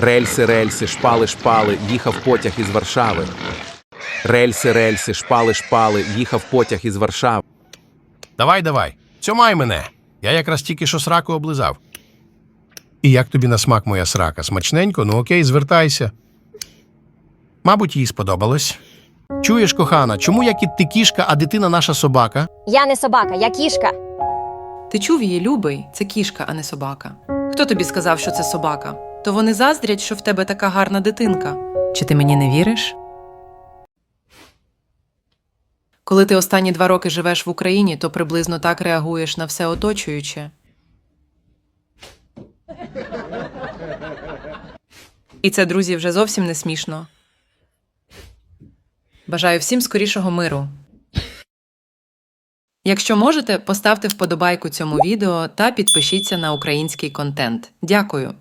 Рельси, рельси, шпали, шпали, їхав потяг із Варшави. Рельси, рельси, шпали, шпали, їхав потяг із Варшави. Давай, давай. Цьомай мене. Я якраз тільки що сраку облизав. І як тобі на смак моя срака? Смачненько? Ну окей, звертайся. Мабуть, їй сподобалось. Чуєш, кохана, чому я кіт ти кішка, а дитина наша собака? Я не собака, я кішка. Ти чув її, любий, це кішка, а не собака. Хто тобі сказав, що це собака? То вони заздрять, що в тебе така гарна дитинка. Чи ти мені не віриш? Коли ти останні два роки живеш в Україні, то приблизно так реагуєш на все оточуюче. І це, друзі, вже зовсім не смішно. Бажаю всім скорішого миру. Якщо можете, поставте вподобайку цьому відео та підпишіться на український контент. Дякую.